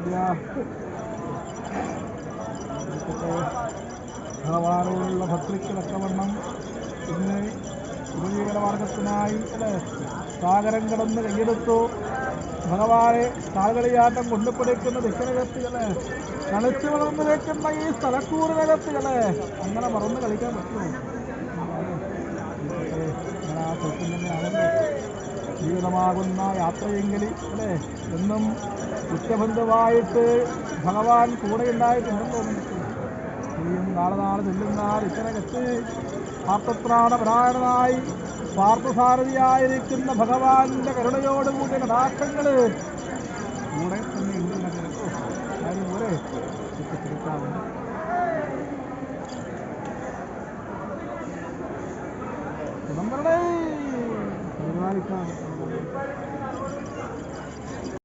പറയാ ഇരിക്കട്ടെ. ഭഗവാനോടുള്ള ഭക്തിക്ക് തക്കവണ്ണം ഇന്ന് ഉപജീവന മാർഗത്തിനായി സാഗരം കടന്ന് കൈയെടുത്തു ഭഗവാനെ കാൽകളിയാട്ടം കൊണ്ടുപിടിക്കുന്ന ദക്ഷിണകത്തികളെ കളിച്ചു വളർന്നു വെക്കുന്ന ഈ സ്ഥലക്കൂറിനകത്തുകളെ അങ്ങനെ മറന്ന് കളിക്കാൻ പറ്റുമോ. അങ്ങനെ ആ സ്വപ്നം ജീവിതമാകുന്ന യാത്രയെങ്കിൽ അല്ലേ? എന്നും ഉച്ചബന്ധുവായിട്ട് ഭഗവാൻ കൂടെ ഉണ്ടായിട്ടുണ്ടെന്ന് തോന്നുന്നു. ഇനിയും നാളെ നാളെ ചെല്ലുന്ന ഇത്തരകത്ത് ആർത്തത്രാണ പരായണനായി പാർത്ഥസാരഥിയായിരിക്കുന്ന ഭഗവാന്റെ കരുണയോടുകൂടിയ കഥാക്കങ്ങൾ കൂടെ തന്നെ ഉണ്ട് ഇതിനകത്ത്. കാര്യം പോലെ എത്തിച്ചെടുക്കാവുന്ന ഗുണം every time.